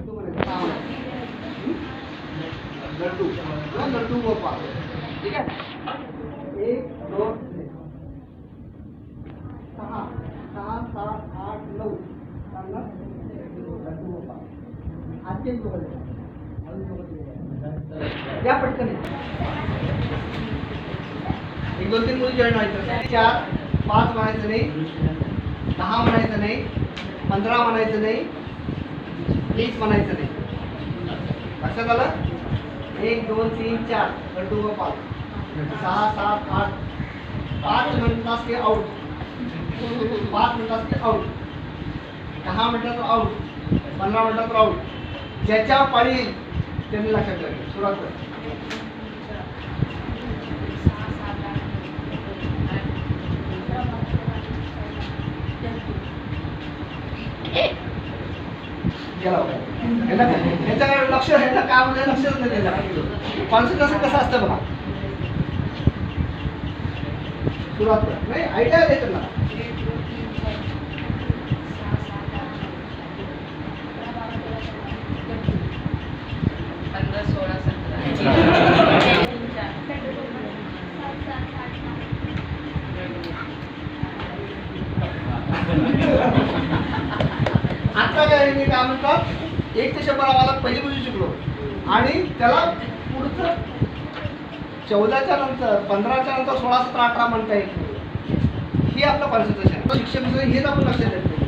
लड्डू म्हणायचं लड्डू लड्डू गोपाळ ठीक आहे एक दोन तीन. सहा सहा सात आठ नऊ चांगला लड्डू गोपाळ आणखी एक या पटकन एक दोन तीन मुली जॉईन व्हायचं चार पाच म्हणायचं नाही दहा म्हणायचं नाही पंधरा म्हणायचं नाही प्लीज म्हणायचं नाही. असं झालं एक दोन तीन चार. लटूवर पाच सहा सात आठ. पाच मिनिटास ते आऊट पाच मिनिटास ते आऊट दहा मिनिटात आऊट पंधरा मिनिटात आऊट ज्याच्या पाळी त्यांनी लक्षात ठेवायचं. सुरुवात कर गेला होता. ह्याच्याकडे लक्ष ह्याला काय म्हणजे लक्षच नाही दिलं कॉन्सन्ट्रेशन कसं असतं बघा. सुरुवात नाही आयडिया देतो ना पंधरा सोळा आता काय मी काय म्हणतात? एक ते शंभर आम्हाला पहिली पासून शिकलो. आणि त्याला पुढचं चौदाच्या नंतर पंधराच्या नंतर सोळा सतरा अठरा म्हणता येईल. ही आपलं कॉन्सन्ट्रेशन शिक्षक हेच आपण लक्षात देतो